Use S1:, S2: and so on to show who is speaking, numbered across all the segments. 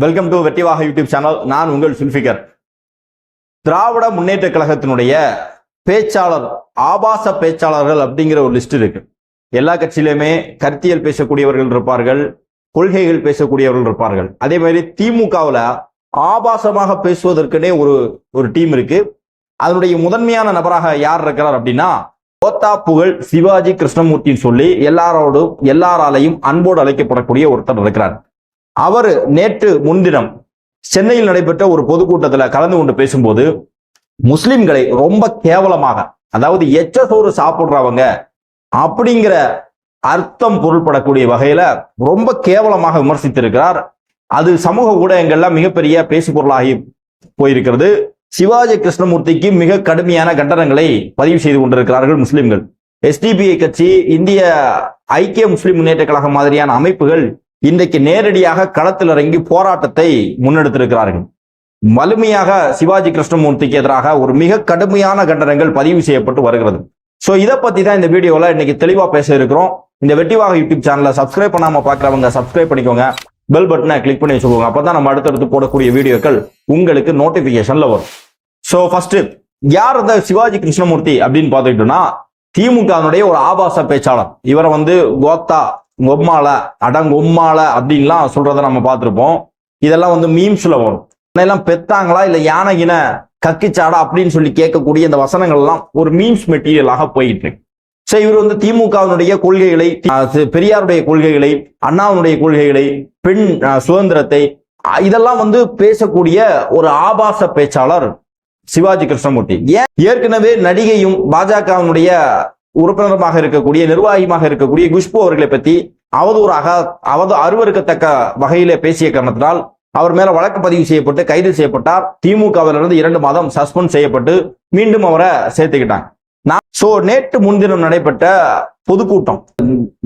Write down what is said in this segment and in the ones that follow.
S1: Welcome to வெட்டிவாக YouTube channel நான் உங்கள் சுல்ஃபிகர் திராவிட முன்னேற்ற கழகத்தினுடைய பேச்சாளர் ஆபாச பேச்சாளர்கள் அப்படிங்கிற ஒரு லிஸ்ட் இருக்கு. எல்லா கட்சியிலுமே கருத்தியல் பேசக்கூடியவர்கள் இருப்பார்கள் கொள்கைகள் பேசக்கூடியவர்கள் இருப்பார்கள். அதே மாதிரி திமுகவில் ஆபாசமாக பேசுவதற்குனே ஒரு ஒரு டீம் இருக்கு. அதனுடைய முதன்மையான நபராக யார் இருக்கிறார் அப்படின்னா கோத்தா புகழ் சிவாஜி கிருஷ்ணமூர்த்தின்னு சொல்லி எல்லாரோடும் எல்லாராலையும் அன்போடு அழைக்கப்படக்கூடிய ஒருத்தர் இருக்கிறார். அவர் நேற்று முன்தினம் சென்னையில் நடைபெற்ற ஒரு பொதுக்கூட்டத்தில் கலந்து கொண்டு பேசும்போது முஸ்லிம்களை ரொம்ப கேவலமாக அதாவது எச்ச சோறு சாப்பிடுறவங்க அப்படிங்கிற அர்த்தம் பொருள்படக்கூடிய வகையில ரொம்ப கேவலமாக விமர்சித்திருக்கிறார். அது சமூக ஊடகங்கள்ல மிகப்பெரிய பேசு பொருளாகி போயிருக்கிறது. சிவாஜி கிருஷ்ணமூர்த்திக்கு மிக கடுமையான கண்டனங்களை பதிவு செய்து கொண்டிருக்கிறார்கள் முஸ்லிம்கள். எஸ்டிபிஐ கட்சி இந்திய ஐக்கிய முஸ்லிம் முன்னேற்ற கழகம் மாதிரியான அமைப்புகள் இன்றைக்கு நேரடியாக களத்தில் இறங்கி போராட்டத்தை முன்னெடுத்திருக்கிறார்கள். வலிமையாக சிவாஜி கிருஷ்ணமூர்த்திக்கு எதிராக ஒரு மிக கடுமையான கண்டனங்கள் பதிவு செய்யப்பட்டு வருகிறது. ஸோ இதை பத்தி தான் இந்த வீடியோல இன்னைக்கு தெளிவா பேச இருக்கிறோம். இந்த வெட்டிவாக யூடியூப் சேனலை சப்ஸ்கிரைப் பண்ணாம பாக்குறவங்க சப்ஸ்கிரைப் பண்ணிக்கோங்க. பெல் பட்டனை கிளிக் பண்ணி வச்சுக்கோங்க. அப்பதான் நம்ம அடுத்தடுத்து போடக்கூடிய வீடியோக்கள் உங்களுக்கு நோட்டிபிகேஷன்ல வரும். ஸோ ஃபர்ஸ்ட் யார் இந்த சிவாஜி கிருஷ்ணமூர்த்தி அப்படின்னு பார்த்துக்கிட்டோம்னா திமுகனுடைய ஒரு ஆபாச பேச்சாளர். இவரை வந்து கோத்தா கொம்மால அடங்கொம்மால அப்படின்லாம் சொல்றத நம்ம பார்த்திருப்போம். இதெல்லாம் வந்து மீம்ஸ்ல வரும். எல்லாம் பெத்தாங்களா இல்ல இன கக்கிச்சாடா அப்படின்னு சொல்லி கேட்கக்கூடிய இந்த வசனங்கள் எல்லாம் ஒரு மீம்ஸ் மெட்டீரியலாக போயிட்டு இருக்கு. ஸோ இவர் வந்து திமுகவினுடைய கொள்கைகளை அஹ், பெரியாருடைய கொள்கைகளை அண்ணாவினுடைய கொள்கைகளை பெண் சுதந்திரத்தை இதெல்லாம் வந்து பேசக்கூடிய ஒரு ஆபாச பேச்சாளர் சிவாஜி கிருஷ்ணமூர்த்தி. ஏன்? ஏற்கனவே நடிகையும் பாஜகவினுடைய உறுப்பினருமாக இருக்கக்கூடிய நிர்வாகியுமாக இருக்கக்கூடிய குஷ்பு அவர்களை பத்தி அவதூறாக அவது அருவருக்கத்தக்க வகையிலே பேசிய காரணத்தினால் அவர் மேல வழக்கு பதிவு செய்யப்பட்டு கைது செய்யப்பட்டார். திமுகவிலிருந்து இரண்டு மாதம் சஸ்பெண்ட் செய்யப்பட்டு மீண்டும் அவரை சேர்த்துக்கிட்டாங்க. நான் சோ நேற்று முன்தினம் நடைபெற்ற பொதுக்கூட்டம்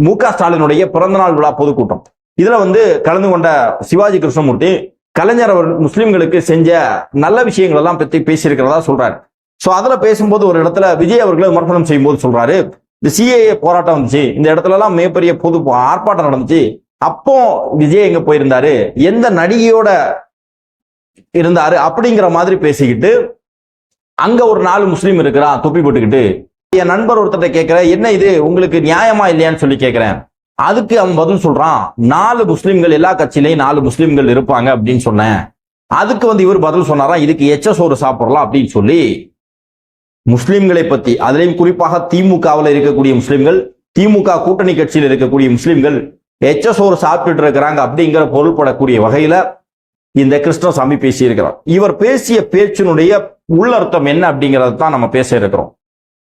S1: மு க ஸ்டாலினுடைய பிறந்தநாள் விழா பொதுக்கூட்டம். இதுல வந்து கலந்து கொண்ட சிவாஜி கிருஷ்ணமூர்த்தி கலைஞர் அவர் முஸ்லிம்களுக்கு செஞ்ச நல்ல விஷயங்கள் எல்லாம் பத்தி பேசியிருக்கிறதா சொல்றாரு. ஸோ அதில் பேசும்போது ஒரு இடத்துல விஜய் அவர்களை விமர்சனம் செய்யும்போது சொல்றாரு இந்த சிஏஏ போராட்டம் வந்துச்சு இந்த இடத்துலலாம் மிகப்பெரிய பொது ஆர்ப்பாட்டம் நடந்துச்சு அப்போ விஜய் எங்க போயிருந்தாரு எந்த நடிகையோட இருந்தாரு அப்படிங்கிற மாதிரி பேசிக்கிட்டு அங்க ஒரு நாலு முஸ்லீம் இருக்கிறான் தொப்பி போட்டுக்கிட்டு என் நண்பர் ஒருத்தர்கிட்ட கேட்கிறேன் என்ன இது உங்களுக்கு நியாயமா இல்லையான்னு சொல்லி கேட்கிறேன். அதுக்கு அவன் பதில் சொல்றான் நாலு முஸ்லீம்கள் எல்லா கட்சியிலையும் நாலு முஸ்லீம்கள் இருப்பாங்க அப்படின்னு சொன்னேன். அதுக்கு வந்து இவர் பதில் சொன்னாராம் இதுக்கு எச்ச சோறு சாப்பிடலாம் அப்படின்னு சொல்லி முஸ்லிம்களை பத்தி அதிலையும் குறிப்பாக திமுகவில் இருக்கக்கூடிய முஸ்லிம்கள் திமுக கூட்டணி கட்சியில் இருக்கக்கூடிய முஸ்லிம்கள் எச்ச சோறு சாப்பிட்டுட்டு இருக்கிறாங்க அப்படிங்கிற பொருள்படக்கூடிய வகையில இந்த கிருஷ்ணசாமி பேசியிருக்கிறார். இவர் பேசிய பேச்சினுடைய உள்ளர்த்தம் என்ன அப்படிங்கிறத தான் நம்ம பேச இருக்கிறோம்.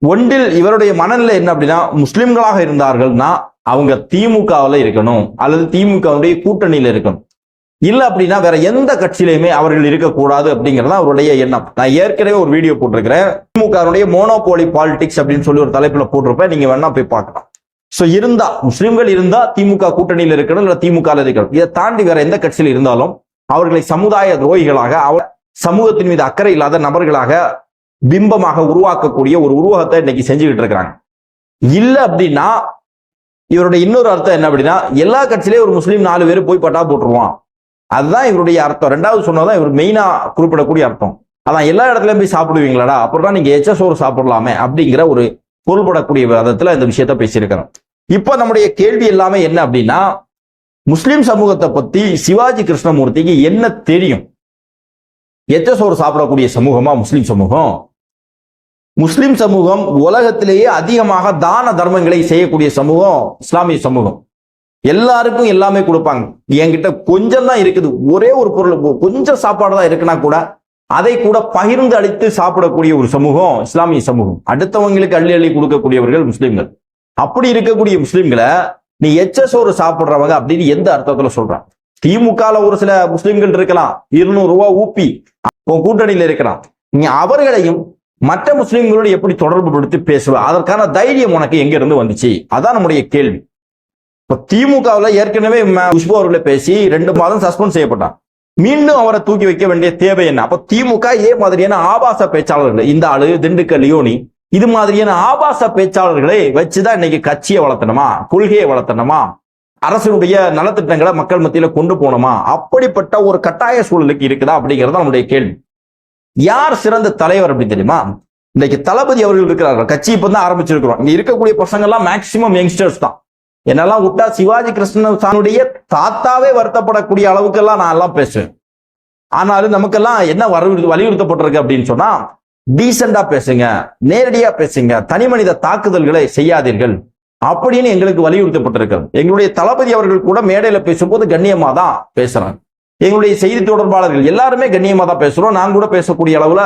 S1: ஒன்றில் இவருடைய மனநிலை என்ன அப்படின்னா முஸ்லிம்களாக இருந்தார்கள்னா அவங்க திமுகவில் இருக்கணும் அல்லது திமுகவுடைய கூட்டணியில் இருக்கணும். இல்லை அப்படின்னா வேற எந்த கட்சியிலையுமே அவர்கள் இருக்கக்கூடாது அப்படிங்கிறது தான் அவருடைய எண்ணம். நான் ஏற்கனவே ஒரு வீடியோ போட்டிருக்கிறேன். திமுகனுடைய மோனோபோலி பாலிடிக்ஸ் அப்படின்னு சொல்லி ஒரு தலைப்புல போட்டிருப்பேன். நீங்க வேணா போய் பார்க்கலாம். சோ இருந்தா முஸ்லீம்கள் இருந்தா திமுக கூட்டணியில் இருக்கணும் இல்ல திமுக இருக்கணும். இதை தாண்டி வேற எந்த கட்சியில் இருந்தாலும் அவர்களை சமுதாய துரோகிகளாக அவர் சமூகத்தின் மீது அக்கறை இல்லாத நபர்களாக பிம்பமாக உருவாக்கக்கூடிய ஒரு உருவகத்தை இன்னைக்கு செஞ்சுக்கிட்டு இருக்கிறாங்க. இல்லை அப்படின்னா இவருடைய இன்னொரு அர்த்தம் என்ன அப்படின்னா எல்லா கட்சியிலேயும் ஒரு முஸ்லீம் நாலு பேர் போய் பட்டா போட்டுருவான். அதுதான் இவருடைய அர்த்தம். ரெண்டாவது சொன்னதான் இவர் மெயினாக குறிப்பிடக்கூடிய அர்த்தம். அதான் எல்லா இடத்துலயும் போய் சாப்பிடுவீங்களாடா? அப்புறம் தான் நீங்க எச்ச சோறு சாப்பிடலாமே அப்படிங்கிற ஒரு பொருள்படக்கூடிய விதத்துல இந்த விஷயத்த பேசியிருக்கிறோம். இப்போ நம்முடைய கேள்வி எல்லாமே என்ன அப்படின்னா முஸ்லிம் சமூகத்தை பத்தி சிவாஜி கிருஷ்ணமூர்த்திக்கு என்ன தெரியும்? எச்ச சோறு சாப்பிடக்கூடிய சமூகமா முஸ்லிம் சமூகம்? முஸ்லிம் சமூகம் உலகத்திலேயே அதிகமாக தான தர்மங்களை செய்யக்கூடிய சமூகம் இஸ்லாமிய சமூகம். எல்லாருக்கும் எல்லாமே கொடுப்பாங்க. என்கிட்ட கொஞ்சம் தான் இருக்குது. ஒரே ஒரு பொருள் கொஞ்சம் சாப்பாடு தான் இருக்குன்னா கூட அதை கூட பகிர்ந்து அளித்து சாப்பிடக்கூடிய ஒரு சமூகம் இஸ்லாமிய சமூகம். அடுத்தவங்களுக்கு அள்ளி அள்ளி கொடுக்கக்கூடியவர்கள் முஸ்லிம்கள். அப்படி இருக்கக்கூடிய முஸ்லிம்களை நீ எச்ச ஒரு சாப்பிடுறவங்க அப்படின்னு எந்த அர்த்தத்துல சொல்றான்? திமுகல ஒரு சில முஸ்லிம்கள் இருக்கலாம். இருநூறு ரூபா ஊப்பி உன் கூட்டணியில இருக்கலாம். நீ அவர்களையும் மற்ற முஸ்லிம்களோடு எப்படி தொடர்பு படுத்தி பேசுவ? அதற்கான தைரியம் உனக்கு எங்க இருந்து வந்துச்சு? அதான் நம்முடைய கேள்வி. இப்போ திமுகவில் ஏற்கனவே ம- குஷ்பு அவர்களை பேசி ரெண்டு மாதம் சஸ்பெண்ட் செய்யப்பட்டான். மீண்டும் அவரை தூக்கி வைக்க வேண்டிய தேவை என்ன? அப்ப திமுக ஏ மாதிரியான ஆபாச பேச்சாளர்கள் இந்த ஆளு திண்டுக்கல் லியோனி இது மாதிரியான ஆபாச பேச்சாளர்களை வச்சுதான் இன்னைக்கு கட்சியை வளர்த்தணுமா? கொள்கையை வளர்த்தணுமா? அரசினுடைய நலத்திட்டங்களை மக்கள் மத்தியில கொண்டு போகணுமா? அப்படிப்பட்ட ஒரு கட்டாய சூழலுக்கு இருக்குதா அப்படிங்கிறது தான் நம்முடைய கேள்வி. யார் சிறந்த தலைவர் அப்படின்னு தெரியுமா? இன்னைக்கு தளபதி அவர்கள் இருக்கிறார்கள். கட்சி இப்ப தான் ஆரம்பிச்சிருக்கிறோம். இங்க இருக்கக்கூடிய பசங்க எல்லாம் மேக்சிமம் யங்ஸ்டர்ஸ் தான். என்னெல்லாம் விட்டா சிவாஜி கிருஷ்ணசாமியுடைய தாத்தாவே வருத்தப்படக்கூடிய அளவுக்கெல்லாம் நான் எல்லாம் பேசுவேன். ஆனாலும் நமக்கெல்லாம் என்ன வலியுறுத்த வலியுறுத்தப்பட்டிருக்கு அப்படின்னு சொன்னா டீசெண்டா பேசுங்க நேரடியா பேசுங்க தனி மனித தாக்குதல்களை செய்யாதீர்கள் அப்படின்னு எங்களுக்கு வலியுறுத்தப்பட்டிருக்கிறது எங்களுடைய தளபதி அவர்கள் கூட மேடையில பேசும்போது கண்ணியமா தான் பேசுறாங்க. எங்களுடைய செய்தி தொடர்பாளர்கள் எல்லாருமே கண்ணியமா தான் பேசுறோம். நான் கூட பேசக்கூடிய அளவுல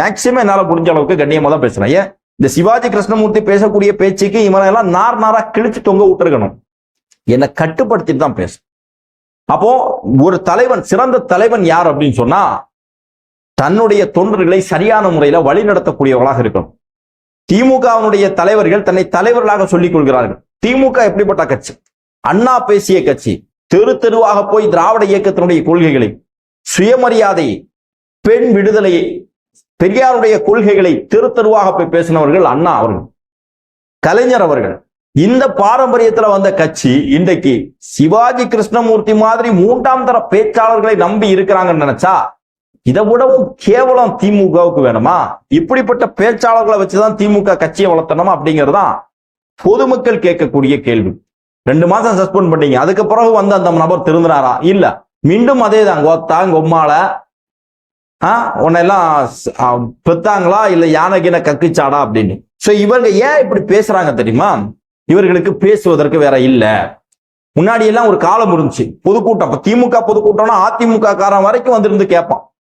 S1: மேக்சிமம் என்னால் முடிஞ்ச அளவுக்கு கண்ணியமா தான் பேசுறேன். ஏன்? இந்த சிவாஜி கிருஷ்ணமூர்த்தி பேசக்கூடிய பேச்சுக்கு இவனை எல்லாம் நார் நாரா கிழிச்சு தொங்க விட்டுருக்கணும். என்னை கட்டுப்படுத்திட்டு தான் பேசும் அப்போ ஒரு தலைவன் சிறந்த தலைவன் யார் அப்படின்னு சொன்னா தன்னுடைய தொண்டர்களை சரியான முறையில வழி நடத்தக்கூடியவர்களாக இருக்கணும். திமுகவினுடைய தலைவர்கள் தன்னை தலைவர்களாக சொல்லிக் கொள்கிறார்கள். திமுக எப்படிப்பட்ட கட்சி? அண்ணா பேசிய கட்சி. தெரு தெருவாக போய் திராவிட இயக்கத்தினுடைய கொள்கைகளை சுயமரியாதையை பெண் விடுதலையை பெரியாருடைய கொள்கைகளை தெரு தெருவாக போய் பேசினவர்கள் அண்ணா அவர்கள் கலைஞர் அவர்கள். இந்த பாரம்பரியத்துல வந்த கட்சி இன்றைக்கு சிவாஜி கிருஷ்ணமூர்த்தி மாதிரி மூன்றாம் தர பேச்சாளர்களை நம்பி இருக்கிறாங்கன்னு நினைச்சா இதை விடவும் கேவலம் திமுகவுக்கு வேணுமா? இப்படிப்பட்ட பேச்சாளர்களை வச்சுதான் திமுக கட்சியை வளர்த்தணுமா அப்படிங்கிறது தான் பொதுமக்கள் கேட்கக்கூடிய கேள்வி. ரெண்டு மாசம் சஸ்பெண்ட் பண்ணீங்க அதுக்கு பிறகு வந்து அந்த நபர் திருந்தினாரா? இல்ல. மீண்டும் அதே தான் கோத்தா கொம்மால உன்னெல்லாம் பெத்தாங்களா? இல்ல யானைக்கின கக்குச்சாடா அப்படின்னு. சோ இவங்க ஏன் இப்படி பேசுறாங்க தெரியுமா? இவர்களுக்கு பேசுவதற்கு வேற இல்ல. முன்னாடி எல்லாம் ஒரு காலம் இருந்துச்சு. பொதுக்கூட்டம். இப்ப திமுக பொதுக்கூட்டம்னா அதிமுக காரன் வரைக்கும் வந்திருந்து கேட்பான்.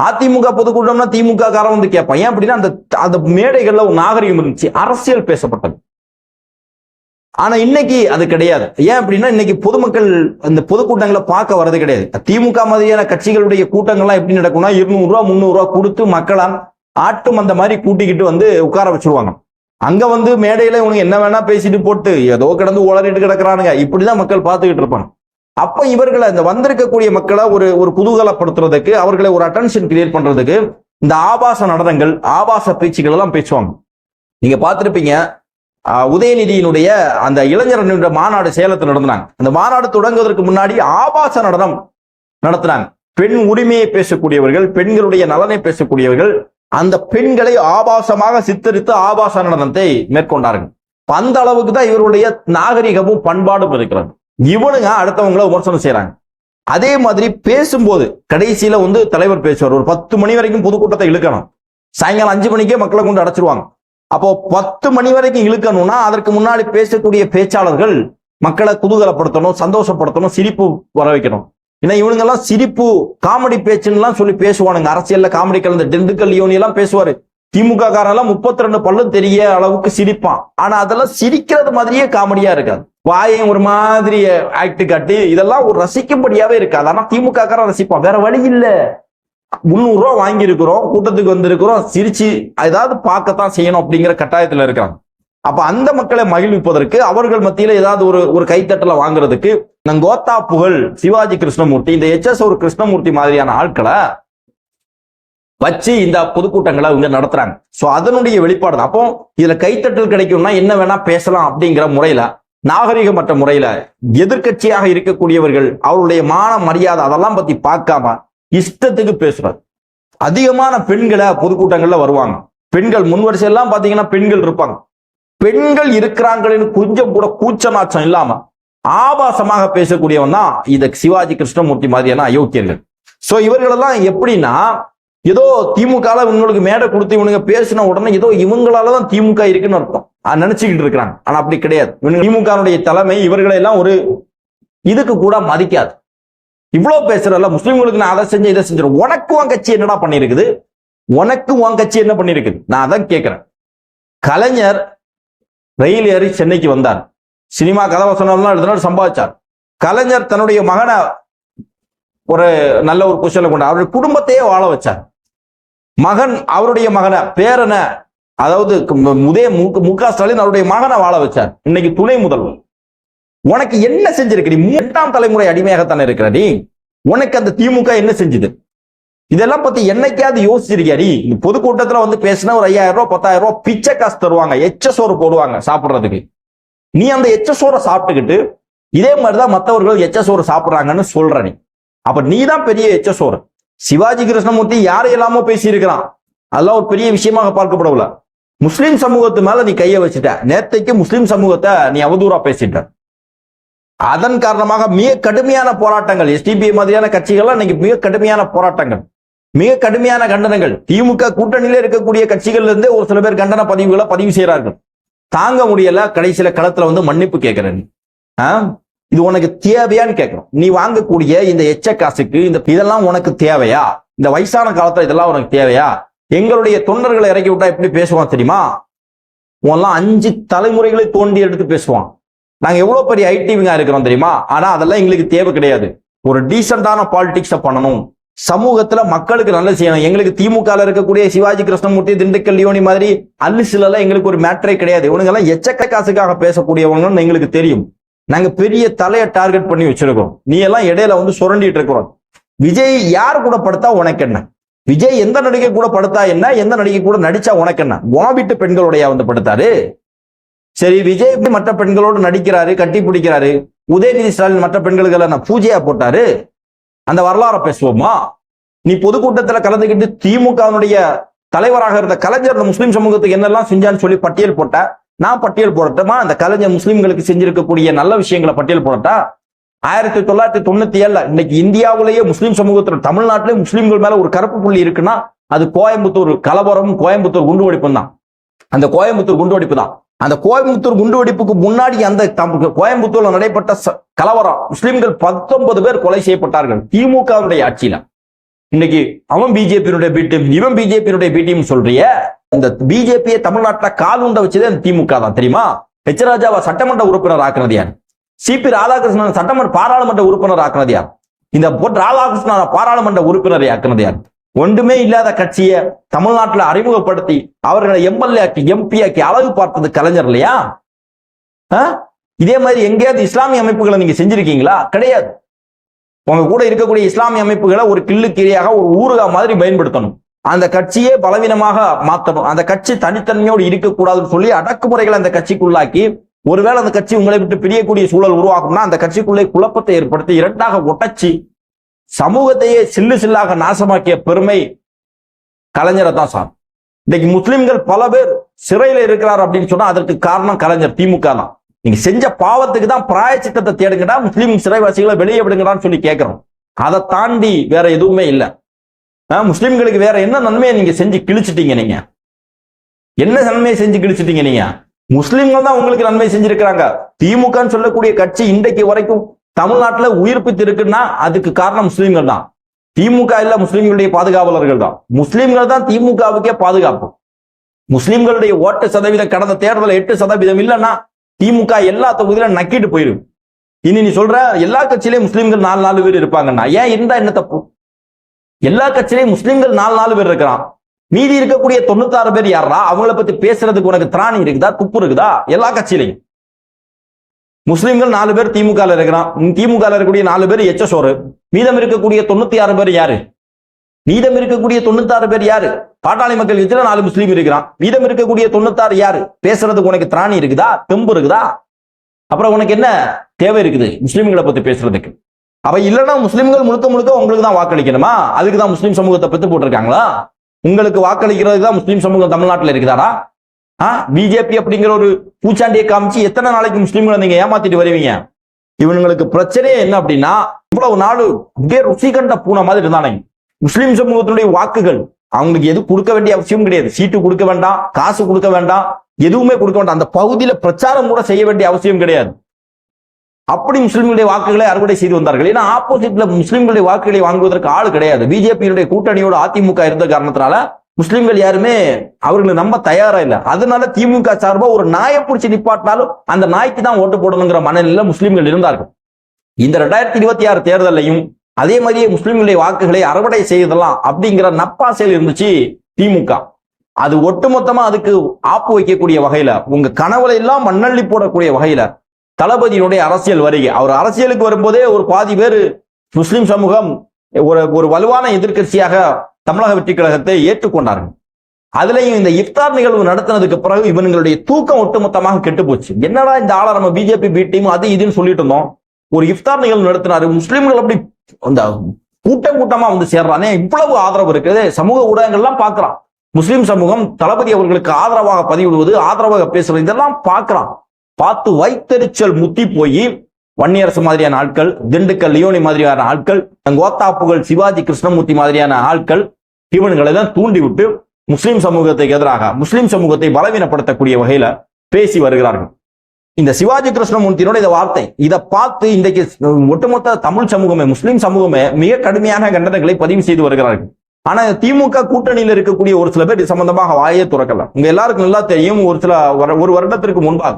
S1: அதிமுக பொதுக்கூட்டம்னா திமுக காரன் வந்து கேட்பான். ஏன் அப்படின்னா அந்த அந்த மேடைகள்ல ஒரு நாகரிகம் இருந்துச்சு. அரசியல் பேசப்பட்டது. ஆனா இன்னைக்கு அது கிடையாது. ஏன் அப்படின்னா இன்னைக்கு பொதுமக்கள் இந்த பொதுக்கூட்டங்களை பார்க்க வர்றது கிடையாது. திமுக மாதிரியான கட்சிகளுடைய கூட்டங்கள்லாம் எப்படி நடக்கும்னா இருநூறு ரூபா முந்நூறு ரூபா கொடுத்து மக்களால் ஆட்டும் அந்த மாதிரி கூட்டிக்கிட்டு வந்து உட்கார வச்சிருவாங்க. அங்க வந்து மேடையில இவனுக்கு என்ன வேணா பேசிட்டு போட்டு ஏதோ கிடந்து உளறிட்டு கிடக்குறானுங்க. இப்படிதான் மக்கள் பார்த்துக்கிட்டு இருப்பாங்க. அப்ப இவர்களை இந்த வந்திருக்கக்கூடிய மக்களை ஒரு ஒரு குதூகலப்படுத்துறதுக்கு அவர்களை ஒரு அட்டென்ஷன் கிரியேட் பண்றதுக்கு இந்த ஆபாச நடனங்கள் ஆபாச பேச்சுகள் எல்லாம் பேசுவாங்க. நீங்க பார்த்துருப்பீங்க உதயநிதியினுடைய அந்த இளைஞரனுடைய மாநாடு சேலத்தில் நடந்தினாங்க அந்த மாநாடு தொடங்குவதற்கு முன்னாடி ஆபாச நடனம் நடத்தினாங்க. பெண் உரிமையை பேசக்கூடியவர்கள் பெண்களுடைய நலனை பேசக்கூடியவர்கள் அந்த பெண்களை ஆபாசமாக சித்தரித்து ஆபாச நடனத்தை மேற்கொண்டார்கள். அந்த அளவுக்கு தான் இவருடைய நாகரிகமும் பண்பாடும் இருக்கிறது. இவனுங்க அடுத்தவங்களை விமர்சனம் செய்யறாங்க அதே மாதிரி பேசும்போது கடைசியில வந்து தலைவர் பேசுவார். ஒரு பத்து மணி வரைக்கும் பொதுக்கூட்டத்தை இழுக்கணும். சாயங்காலம் அஞ்சு மணிக்கே மக்களை கொண்டு அடைச்சிருவாங்க. அப்போ பத்து மணி வரைக்கும் இழுக்கணும்னா அதற்கு முன்னாடி பேசக்கூடிய பேச்சாளர்கள் மக்களை குதூகலப்படுத்தணும் சந்தோஷப்படுத்தணும் சிரிப்பு வர வைக்கணும். ஏன்னா இவனுங்கெல்லாம் சிரிப்பு காமெடி பேச்சுன்னு சொல்லி பேசுவானுங்க. அரசியல்ல காமெடி கலந்த திண்டுக்கல் யோனி எல்லாம் பேசுவாரு. திமுக காரெல்லாம் முப்பத்தி ரெண்டு பல்லும் தெரிய அளவுக்கு சிரிப்பான். ஆனா அதெல்லாம் சிரிக்கிறது மாதிரியே காமெடியா இருக்காது. வாயம் ஒரு மாதிரி ஆக்ட் காட்டி இதெல்லாம் ஒரு ரசிக்கும்படியாவே இருக்காது. ஆனா திமுக காரன் ரசிப்பான். வேற வழி இல்லை. முந்நூறு ரூபா வாங்கி இருக்கிறோம் கூட்டத்துக்கு வந்திருக்கிறோம் சிரிச்சு ஏதாவது பார்க்கத்தான் செய்யணும் அப்படிங்கிற கட்டாயத்துல இருக்காங்க அப்ப அந்த மக்களை மகிழ்விப்பதற்கு அவர்கள் மத்தியில ஏதாவது ஒரு ஒரு கைத்தட்டல வாங்குறதுக்கு கோத்தா புகழ் சிவாஜி கிருஷ்ணமூர்த்தி இந்த எச் எஸ் ஒரு கிருஷ்ணமூர்த்தி மாதிரியான ஆட்களை வச்சு இந்த பொதுக்கூட்டங்களை இவங்க நடத்துறாங்க. சோ அதனுடைய வெளிப்பாடு தான். அப்போ இதுல கைத்தட்டல் கிடைக்கும்னா என்ன வேணா பேசலாம் அப்படிங்கிற முறையில நாகரிகமற்ற முறையில எதிர்கட்சியாக இருக்கக்கூடியவர்கள் அவருடைய மான மரியாதை அதெல்லாம் பத்தி பார்க்காம இஷ்டத்துக்கு பேசுறார். அதிகமான பெண்களை பொதுக்கூட்டங்கள்ல வருவாங்க. பெண்கள் முன்வரிசையெல்லாம் பாத்தீங்கன்னா பெண்கள் இருப்பாங்க. பெண்கள் இருக்கிறாங்களேன்னு கொஞ்சம் கூட கூச்சநாச்சம் இல்லாம ஆபாசமாக பேசக்கூடியவன் தான் இந்த சிவாஜி கிருஷ்ணமூர்த்தி மாதிரியான அயோக்கியர்கள். சோ இவர்களெல்லாம் எப்படின்னா ஏதோ திமுக இவங்களுக்கு மேடை கொடுத்து இவனுங்க பேசின உடனே ஏதோ இவங்களாலதான் திமுக இருக்குன்னு அர்த்தம். நினைச்சுக்கிட்டு இருக்கிறாங்க. ஆனா அப்படி கிடையாது. திமுக தலைமை இவர்களை எல்லாம் ஒரு இதுக்கு கூட மதிக்காது. இவ்வளவு பேசுறல முஸ்லீம்களுக்கு நான் அதை செஞ்சு இதை செஞ்சிடும் உனக்கு உன் கட்சி என்னடா பண்ணிருக்குது உனக்கு உன் கட்சி என்ன பண்ணிருக்குது நான் அதான் கேட்கிறேன் கலைஞர் ரயில் ஏறி சென்னைக்கு வந்தார். சினிமா கதவசனம்லாம் எழுதினார் சம்பாதிச்சார். கலைஞர் தன்னுடைய மகனை ஒரு நல்ல ஒரு பொசிஷன்ல கொண்டார். அவருடைய குடும்பத்தையே வாழ வச்சார். மகன் அவருடைய மகனை பேரனை அதாவது முதே மு க ஸ்டாலின் அவருடைய மகனை வாழ வச்சார். இன்னைக்கு துணை முதல்வர். உனக்கு என்ன செஞ்சிருக்க? நீ எட்டாம் தலைமுறை அடிமையாகத்தானே இருக்கிற நீ? உனக்கு அந்த திமுக என்ன செஞ்சது? இதெல்லாம் பத்தி என்னைக்காவது யோசிச்சிருக்கியா நீ? பொதுக்கூட்டத்துல வந்து பேசினா ஒரு ஐயாயிரம் ரூபாய் பத்தாயிரம் ரூபாய் பிச்சை காசு தருவாங்க. எச்ச சோறு போடுவாங்க சாப்பிடுறதுக்கு. நீ அந்த எச்ச சோறை சாப்பிட்டுக்கிட்டு இதே மாதிரிதான் மற்றவர்கள் எச்ச சோறு சாப்பிடுறாங்கன்னு சொல்ற நீ. அப்ப நீ தான் பெரிய எச்ச சோறு. சிவாஜி கிருஷ்ணமூர்த்தி யாரு எல்லாமோ பேசியிருக்கிறான்? அதெல்லாம் ஒரு பெரிய விஷயமாக பார்க்கப்படவில்லை. முஸ்லிம் சமூகத்து மேல நீ கையை வச்சுட்ட. நேத்தைக்கு முஸ்லிம் சமூகத்தை நீ அவதூறா பேசிட்ட. அதன் காரணமாக மிக கடுமையான போராட்டங்கள் எஸ்டிபி மாதிரியான கட்சிகள்லாம் இன்னைக்கு மிக கடுமையான போராட்டங்கள். மிக கடுமையான கண்டனங்கள். திமுக கூட்டணியில இருக்கக்கூடிய கட்சிகள்ல இருந்து ஒரு சில பேர் கண்டன பதிவுகளை பதிவு செய்யறார்கள் தாங்க முடியல கடைசியில களத்துல வந்து மன்னிப்பு கேட்கிறேன். ஆ? இது உனக்கு தேவையான்னு கேட்கணும் நீ வாங்கக்கூடிய இந்த எச்ச காசுக்கு இந்த இதெல்லாம் உனக்கு தேவையா? இந்த வயசான காலத்துல இதெல்லாம் உனக்கு தேவையா? எங்களுடைய தொண்டர்களை இறக்கி விட்டா எப்படி பேசுவான் தெரியுமா? உன்லாம் அஞ்சு தலைமுறைகளை தோண்டி எடுத்து பேசுவான். நாங்க எவ்வளவு பெரிய ஐடிவிங்கா இருக்கிறோம் தெரியுமா? ஆனா அதெல்லாம் எங்களுக்கு தேவை கிடையாது. ஒரு டீசெண்டான பாலிடிக்ஸ பண்ணணும். சமூகத்துல மக்களுக்கு நல்ல செய்யணும். எங்களுக்கு திமுக இருக்கக்கூடிய சிவாஜி கிருஷ்ணமூர்த்தி திண்டுக்கல் லியோனி மாதிரி அல்லு சில எங்களுக்கு ஒரு மேட்டரே கிடையாது. இவனுங்க எல்லாம் எச்சக்க காசுக்காக பேசக்கூடியவங்கன்னு எங்களுக்கு தெரியும். நாங்க பெரிய தலையை டார்கெட் பண்ணி வச்சிருக்கோம். நீ எல்லாம் இடையில வந்து சுரண்டிட்டு இருக்கிறோம். விஜய் யார் கூட படுத்தா உனக்கு என்ன? விஜய் எந்த நடிகை கூட படுத்தா என்ன? எந்த நடிகை கூட நடிச்சா உனக்கு என்ன? உன் பெண்களுடைய வந்து படுத்தாரு? சரி விஜய் எப்படி மற்ற பெண்களோடு நடிக்கிறாரு கட்டி பிடிக்கிறாரு? உதயநிதி ஸ்டாலின் மற்ற பெண்களுக்கு எல்லாம் நான் பூஜையா போட்டாரு? அந்த வரலாறை பேசுவோமா? நீ பொதுக்கூட்டத்துல கலந்துக்கிட்டு திமுகவினுடைய தலைவராக இருந்த கலைஞர் அந்த முஸ்லீம் சமூகத்துக்கு என்னெல்லாம் செஞ்சான்னு சொல்லி பட்டியல் போட்ட? நான் பட்டியல் போடட்டுமா? அந்த கலைஞர் முஸ்லீம்களுக்கு செஞ்சிருக்கக்கூடிய நல்ல விஷயங்களை பட்டியல் போடட்டா? ஆயிரத்தி தொள்ளாயிரத்தி தொண்ணூத்தி ஏழுல இன்னைக்கு இந்தியாவிலேயே முஸ்லீம் சமூகத்துல தமிழ்நாட்டிலே முஸ்லீம்கள் மேல ஒரு கருப்பு புள்ளி இருக்குன்னா அது கோயம்புத்தூர் கலவரம் கோயம்புத்தூர் குண்டுவெடிப்பும் தான் அந்த கோயம்புத்தூர் குண்டு வெடிப்பு தான் அந்த கோயம்புத்தூர் குண்டுவெடிப்புக்கு முன்னாடி அந்த கோயம்புத்தூர்ல நடைபெற்ற ச- கலவரம். முஸ்லிம்கள் பத்தொன்பது பேர் கொலை செய்யப்பட்டார்கள். திமுகவுடைய ஆட்சியில. இன்னைக்கு அவன் பிஜேபியினுடைய பி இவன் பிஜேபியினுடைய பி சொல்றிய இந்த பிஜேபியை தமிழ்நாட்டில் கால் உண்ட வச்சதே அந்த திமுக தான். தெரியுமா? ஹெச்ராஜாவை சட்டமன்ற உறுப்பினர் ஆக்குனது யார்? சிபி ராதாகிருஷ்ணன் சட்டமன்ற பாராளுமன்ற உறுப்பினர் ஆக்குனது யார்? இந்த பொன் ராதாகிருஷ்ணன் பாராளுமன்ற உறுப்பினரை ஆக்குனது யார்? ஒன்றுமே இல்லாத கட்சியை தமிழ்நாட்டில் அறிமுகப்படுத்தி அவர்களை எம்எல்ஏ ஆக்கி எம்பி ஆக்கி அழகு பார்த்தது கலைஞர் இல்லையா? ஆ? இதே மாதிரி எங்கேயாவது இஸ்லாமிய அமைப்புகளை நீங்க செஞ்சிருக்கீங்களா? கிடையாது. உங்க கூட இருக்கக்கூடிய இஸ்லாமிய அமைப்புகளை ஒரு கிள்ளுக்கிரியாக ஒரு ஊருகா மாதிரி பயன்படுத்தணும். அந்த கட்சியே பலவீனமாக மாத்தணும். அந்த கட்சி தனித்தன்மையோடு இருக்கக்கூடாதுன்னு சொல்லி அடக்குமுறைகளை அந்த கட்சிக்குள்ளாக்கி ஒருவேளை அந்த கட்சி உங்களை விட்டு பிரியக்கூடிய சூழல் உருவாகும்னா அந்த கட்சிக்குள்ளே குழப்பத்தை ஏற்படுத்தி இரண்டாக ஒட்டச்சி சமூகத்தையே சில்லு சில்லாக நாசமாக்கிய பெருமை கலைஞரை தான் சார். இன்னைக்கு முஸ்லிம்கள் பல பேர் சிறையில இருக்கிறார் அப்படின்னு சொன்னா அதற்கு காரணம் கலைஞர் திமுக தான். நீங்க செஞ்ச பாவத்துக்கு தான் பிராயச்சித்தத்தை தேடுங்கடா முஸ்லீம் சிறைவாசிகளை வெளியே விடுங்கடான்னு சொல்லி கேட்கிறோம் அதை தாண்டி வேற எதுவுமே இல்லை. ஆஹ், முஸ்லிம்களுக்கு வேற என்ன நன்மையை நீங்க செஞ்சு கிழிச்சிட்டீங்க நீங்க? என்ன நன்மையை செஞ்சு கிழிச்சிட்டீங்க நீங்க? முஸ்லிம்கள் தான் உங்களுக்கு நன்மை செஞ்சிருக்கிறாங்க. திமுகன்னு சொல்லக்கூடிய கட்சி இன்றைக்கு வரைக்கும் தமிழ்நாட்டில் உயிர்ப்பித்து இருக்குன்னா அதுக்கு காரணம் முஸ்லீம்கள் தான். திமுக இல்ல முஸ்லீம்களுடைய பாதுகாவலர்கள் தான். முஸ்லீம்கள் தான் திமுகவுக்கே பாதுகாப்பு. முஸ்லீம்களுடைய ஓட்டு சதவீதம் கடந்த தேர்தலில் எட்டு சதவீதம் இல்லைன்னா திமுக எல்லா தொகுதியிலும் நக்கிட்டு போயிடும். இனி நீ சொல்ற எல்லா கட்சியிலையும் முஸ்லீம்கள் நாலு நாலு பேர் இருப்பாங்கன்னா ஏன் இருந்தா என்ன தப்பு? எல்லா கட்சியிலையும் முஸ்லீம்கள் நாலு நாலு பேர் இருக்கிறான். மீதி இருக்கக்கூடிய தொண்ணூத்தாறு பேர் யாரா அவங்கள பத்தி பேசுறதுக்கு உனக்கு திராணி இருக்குதா? துப்பு இருக்குதா? எல்லா கட்சியிலையும். முஸ்லிம்கள் நாலு பேர் திமுக இருக்கிறான். திமுக இருக்கக்கூடிய நாலு பேர் எச்ச சோறு மீதம் இருக்கக்கூடிய தொண்ணூத்தி ஆறு பேர் யாரு? மீதம் இருக்கக்கூடிய தொண்ணூத்தாறு பேர் யாரு? பாட்டாளி மக்கள் கட்சியில நாலு முஸ்லீம் இருக்கிறான்? மீதம் இருக்கக்கூடிய தொண்ணூத்தாறு யாரு? பேசுறதுக்கு உனக்கு திராணி இருக்குதா? தெம்பு இருக்குதா? அப்புறம் உனக்கு என்ன தேவை இருக்குது? முஸ்லீம்களை பத்தி பேசுறதுக்கு. அப்ப இல்லைன்னா முஸ்லீம்கள் முழுக்க முழுக்க உங்களுக்கு தான் வாக்களிக்கணுமா? அதுக்கு தான் முஸ்லீம் சமூகத்தை பெத்து போட்டிருக்காங்களா? உங்களுக்கு வாக்களிக்கிறதுக்கு தான் முஸ்லீம் சமூகம் தமிழ்நாட்டில் இருக்குதாடா? பிஜேபி அப்படிங்கிற ஒரு பூச்சாண்டியை காமிச்சு எத்தனை நாளைக்கு முஸ்லீம்களை நீங்க ஏமாத்திட்டு வருவீங்க? இவனுங்களுக்கு பிரச்சனையே என்ன அப்படின்னா இவ்வளவு நாடு அப்படியே ருசி கண்ட பூனை மாதிரி இருந்தானே முஸ்லீம் சமூகத்தினுடைய வாக்குகள் அவங்களுக்கு எது கொடுக்க வேண்டிய அவசியம் கிடையாது. சீட்டு கொடுக்க வேண்டாம் காசு கொடுக்க வேண்டாம் எதுவுமே கொடுக்க வேண்டாம். அந்த பகுதியில பிரச்சாரம் கூட செய்ய வேண்டிய அவசியம் கிடையாது. அப்படி முஸ்லிம்களுடைய வாக்குகளை அறுவடை செய்து வந்தார்கள். ஏன்னா ஆப்போசிட்ல முஸ்லிம்களுடைய வாக்குகளை வாங்குவதற்கு ஆள் கிடையாது. பிஜேபியினுடைய கூட்டணியோட அதிமுக இருந்த காரணத்தினால முஸ்லிம்கள் யாருமே அவர்களை நம்ப தயாரா இல்லை. அதனால திமுக சார்பா ஒரு நாயை பிடிச்சி நிப்பாட்டினாலும் அந்த நாய்க்கு தான் ஓட்டு போடணுங்கிற மனநிலையில முஸ்லிம்கள் இருந்தார்கள். இந்த ரெண்டாயிரத்தி இருபத்தி ஆறு தேர்தலையும் அதே மாதிரியே முஸ்லிம்களுடைய வாக்குகளை அறுவடை செய்தலாம் அப்படிங்கிற நப்பாசையில் இருந்துச்சு திமுக. அது ஒட்டுமொத்தமா அதுக்கு ஆப்பு வைக்கக்கூடிய வகையில உங்க கனவுல எல்லாம் மண்ணள்ளி போடக்கூடிய வகையில தளபதியினுடைய அரசியல் வருகை. அவர் அரசியலுக்கு வரும்போதே ஒரு பாதி பேர் முஸ்லிம் சமூகம் ஒரு ஒரு வலுவான எதிர்க்கட்சியாக தமிழக வெற்றி கழகத்தை ஏற்றுக்கொண்டார்கள். அதுலயும் இந்த இஃப்தார் நிகழ்வு நடத்தினதுக்கு பிறகு இவங்களுடைய தூக்கம் ஒட்டுமொத்தமாக கெட்டு போச்சு. என்னடா இந்த ஆளை நம்ம பிஜேபி பி டீம் அது இதுன்னு சொல்லிட்டு இருந்தோம். ஒரு இஃப்தார் நிகழ்வு நடத்தினாரு. முஸ்லீம்கள் அப்படி அந்த கூட்டம் கூட்டமா வந்து சேர்றானே. இவ்வளவு ஆதரவு இருக்குது. சமூக ஊடகங்கள்லாம் பார்க்கறான். முஸ்லிம் சமூகம் தளபதி அவர்களுக்கு ஆதரவாக பதிவிடுவது ஆதரவாக பேசுறது இதெல்லாம் பார்க்கறான். பார்த்து வைத்தறிச்சல் முத்தி போய் வன்னியரசு மாதிரியான ஆட்கள் திண்டுக்கல் லியோனி மாதிரியான ஆட்கள் கோத்தாப்புகள் சிவாஜி கிருஷ்ணமூர்த்தி மாதிரியான ஆட்கள் இவன்களை தான் தூண்டிவிட்டு முஸ்லீம் முஸ்லிம் சமூகத்துக்கு எதிராக முஸ்லிம் சமூகத்தை பலவீனப்படுத்தக்கூடிய வகையில பேசி வருகிறார்கள். இந்த சிவாஜி கிருஷ்ணமூர்த்தியினோட இந்த வார்த்தை இதை பார்த்து இன்றைக்கு ஒட்டுமொத்த தமிழ் சமூகமே முஸ்லிம் சமூகமே மிக கடுமையான கண்டனங்களை பதிவு செய்து வருகிறார்கள். ஆனா திமுக கூட்டணியில் இருக்கக்கூடிய ஒரு சில பேர் சம்பந்தமாக வாயே துறக்கல. உங்க எல்லாருக்கும் நல்லா தெரியும் ஒரு சில ஒரு வருடத்திற்கு முன்பாக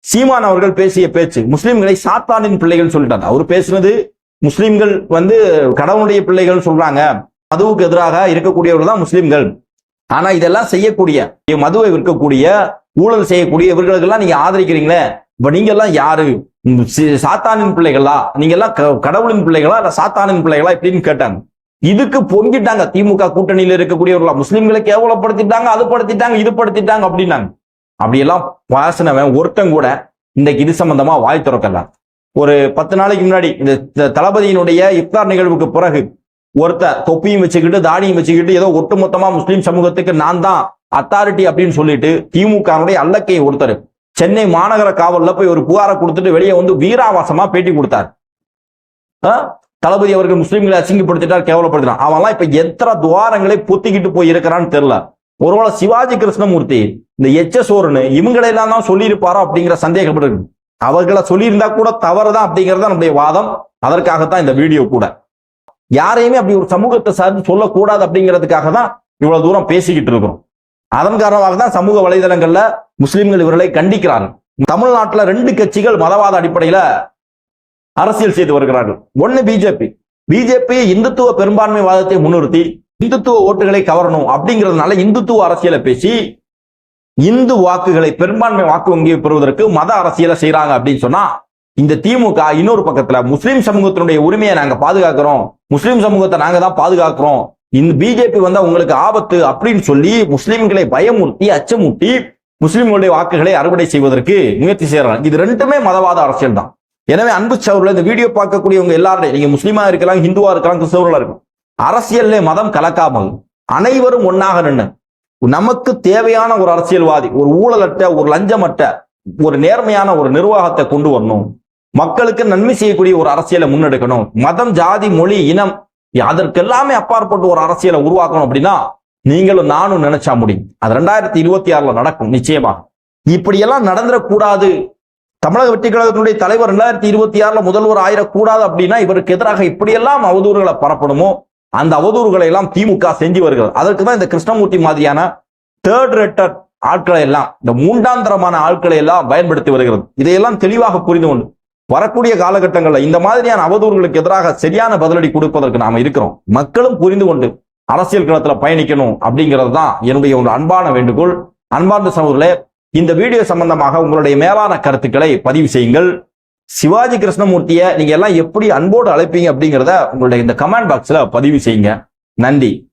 S1: சீமான் அவர்கள் பேசிய பேச்சு. முஸ்லிம்களை சாத்தானின் பிள்ளைகள் சொல்லிட்டாங்க. அவர் பேசுனது முஸ்லிம்கள் வந்து கடவுளுடைய பிள்ளைகள் சொல்றாங்க. மதுவுக்கு எதிராக இருக்கக்கூடியவர்கள் தான் முஸ்லிம்கள். ஆனா இதெல்லாம் செய்யக்கூடிய மதுவை விற்கக்கூடிய ஊழல் செய்யக்கூடிய இவர்களுக்கெல்லாம் நீங்க ஆதரிக்கிறீங்களே. இப்ப நீங்க எல்லாம் யாரு சாத்தானின் பிள்ளைகளா? நீங்க எல்லாம் க- கடவுளின் பிள்ளைகளா? இல்ல சாத்தானின் பிள்ளைகளா? இப்படின்னு கேட்டாங்க. இதுக்கு பொங்கிட்டாங்க. திமுக கூட்டணியில இருக்கக்கூடியவர்களா? முஸ்லிம்களை கேவலப்படுத்திட்டாங்க அது படுத்திட்டாங்க இது படுத்திட்டாங்க அப்படின்னாங்க. அப்படியெல்லாம் பேசினவன் ஒருத்தன் கூட இன்னைக்கு இது சம்பந்தமா வாய் திறக்கல. ஒரு பத்து நாளைக்கு முன்னாடி இந்த தளபதியினுடைய இஃப்தார் நிகழ்வுக்கு பிறகு ஒருத்தன் தொப்பியும் வச்சுக்கிட்டு தாடியும் வச்சுக்கிட்டு ஏதோ ஒட்டுமொத்தமா முஸ்லீம் சமூகத்துக்கு நான் தான் அத்தாரிட்டி அப்படின்னு சொல்லிட்டு திமுகவுடைய அல்லக்கை ஒருத்தர் சென்னை மாநகர காவல்ல போய் ஒரு புகாரை கொடுத்துட்டு வெளியே வந்து வீராவாசமா பேட்டி கொடுத்தார். ஆ? தளபதி அவர்கள் முஸ்லீம்களை அசிங்கப்படுத்திட்டார் கேவலப்படுத்தினார். அவன்லாம் இப்ப எத்தனை துவாரங்களை பொத்திக்கிட்டு போய் இருக்கிறான்னு தெரியல. ஒருவேளை சிவாஜி கிருஷ்ணமூர்த்தி இந்த எச்எஸ்ஓர்னு இவங்களை எல்லாம் தான் சொல்லியிருப்பாரோ அப்படிங்கிற சந்தேகப்படுது அவர்களை சொல்லியிருந்தா கூட தவறுதான் அப்படிங்கிறது நம்முடைய வாதம். அதற்காகத்தான் இந்த வீடியோ கூட. யாரையுமே அப்படி ஒரு சமூகத்தை சார்ந்து சொல்லக்கூடாது அப்படிங்கிறதுக்காக தான் இவ்வளவு தூரம் பேசிக்கிட்டு இருக்கிறோம். அதன் காரணமாக தான் சமூக வலைதளங்கள்ல முஸ்லிம்கள் இவர்களை கண்டிக்கிறார்கள். தமிழ்நாட்டுல ரெண்டு கட்சிகள் மதவாத அடிப்படையில அரசியல் செய்து வருகிறார்கள். ஒன்னு பிஜேபி பிஜேபி இந்துத்துவ பெரும்பான்மை வாதத்தை முன்னிறுத்தி இந்துத்துவ ஓட்டுகளை கவரணும் அப்படிங்கிறதுனால இந்துத்துவ அரசியலை பேசி இந்து வாக்குகளை பெரும்பான்மை வாக்கு வங்கியை பெறுவதற்கு மத அரசியலை செய்யறாங்க அப்படின்னு சொன்னா இந்த திமுக இன்னொரு பக்கத்துல முஸ்லிம் சமூகத்தினுடைய உரிமையை நாங்க பாதுகாக்கிறோம். முஸ்லிம் சமூகத்தை நாங்க தான் பாதுகாக்கிறோம். இந்த பிஜேபி வந்தா உங்களுக்கு ஆபத்து அப்படின்னு சொல்லி முஸ்லிம்களை பயமுறுத்தி அச்சமூட்டி முஸ்லிம்களுடைய வாக்குகளை அறுவடை செய்வதற்கு முயற்சி செய்யறாங்க இது ரெண்டுமே மதவாத அரசியல் தான். எனவே அன்பு சௌரில் இந்த வீடியோ பார்க்கக்கூடியவங்க எல்லாருடைய நீங்க முஸ்லீமா இருக்கலாம் ஹிந்துவா இருக்கலாம் கிறிஸ்தவர்களா இருக்கலாம். அரசியல்ல மதம் கலக்காமல் அனைவரும் ஒன்னாக நின்று நமக்கு தேவையான ஒரு அரசியல்வாதி ஒரு ஊழலற்ற ஒரு லஞ்சமற்ற ஒரு நேர்மையான ஒரு நிர்வாகத்தை கொண்டு வரணும். மக்களுக்கு நன்மை செய்யக்கூடிய ஒரு அரசியலை முன்னெடுக்கணும். மதம் ஜாதி மொழி இனம் அதற்கெல்லாமே அப்பாற்பட்டு ஒரு அரசியலை உருவாக்கணும் அப்படின்னா நீங்களும் நானும் நினைச்சா முடியும். அது ரெண்டாயிரத்தி இருபத்தி ஆறுல நடக்கும் நிச்சயமா. இப்படியெல்லாம் நடந்துடக்கூடாது. தமிழக வெற்றி கழகத்தினுடைய தலைவர் ரெண்டாயிரத்தி இருபத்தி ஆறுல முதல்வர் ஆயிரக்கூடாது அப்படின்னா இவருக்கு எதிராக இப்படியெல்லாம் அவதூறுகளை பரப்பணுமோ? அந்த அவதூறுகளை எல்லாம் திமுக செஞ்சு வருகிறது. அதற்கு தான் இந்த கிருஷ்ணமூர்த்தி மாதிரியான தேர்ட் ரெட்டர் ஆட்களை எல்லாம் இந்த மூன்றாந்தரமான ஆட்களை எல்லாம் பயன்படுத்தி வருகிறது. இதையெல்லாம் தெளிவாக புரிந்து கொண்டு வரக்கூடிய காலகட்டங்களில் இந்த மாதிரியான அவதூறுகளுக்கு எதிராக சரியான பதிலடி கொடுப்பதற்கு நாம இருக்கிறோம். மக்களும் புரிந்து கொண்டு அரசியல் களத்துல பயணிக்கணும் அப்படிங்கிறது தான் என்னுடைய ஒரு அன்பான வேண்டுகோள். அன்பார்ந்த சமூகங்களே இந்த வீடியோ சம்பந்தமாக உங்களுடைய மேலான கருத்துக்களை பதிவு செய்யுங்கள். சிவாஜி கிருஷ்ணமூர்த்தியை நீங்க எல்லாம் எப்படி அன்போடு அழைப்பீங்க அப்படிங்கிறத உங்களுடைய இந்த கமெண்ட் பாக்ஸ்ல பதிவு செய்யுங்க. நன்றி.